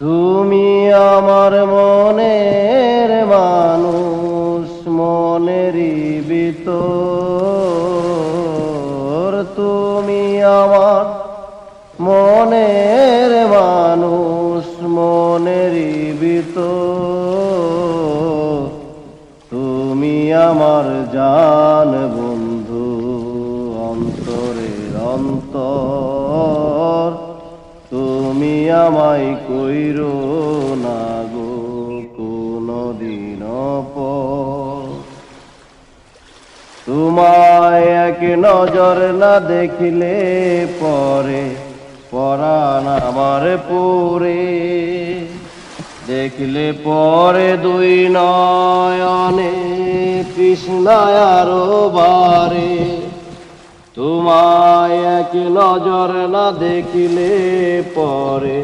তুমি আমার মনের মানুষ, মনেরই ভিতর। তুমি আমার মনের মানুষ, মনেরই ভিতর। তুমি আমার জান বন্ধু, অন্তরের অন্তর। তুমি আমায় কইর না গো কোনো দিন তোমায় এক নজর না দেখিলে পরে, পরাণ আমার পুরে। দেখলে পরে দুই নয়নে কৃষ্ণায় আরও বারে। এক নজর না দেখিলে পরে,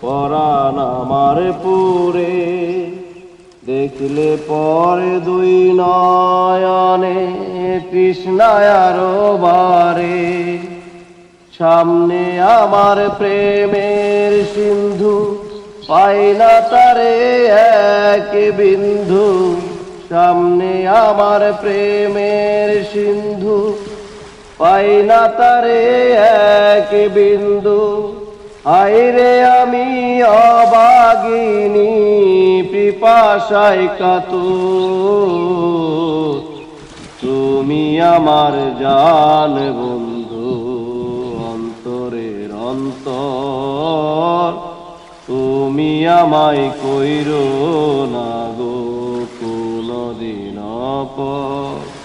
পরাণ আমার পুরে। দেখলে পরে দুই নয়নে কৃষ্ণায় আরও বারে। সামনে আমার প্রেমের সিন্ধু, পাই না তারে এক বিন্ধু সামনে আমার প্রেমের সিন্ধু পাই না তারে এক বিন্দু। আইরে আমি অবাগিনী, পিপাসায় কাতু। তুমি আমার জান বন্ধু, অন্তরের অন্তর। তুমি আমায় কইর না গো, কোনদিন পর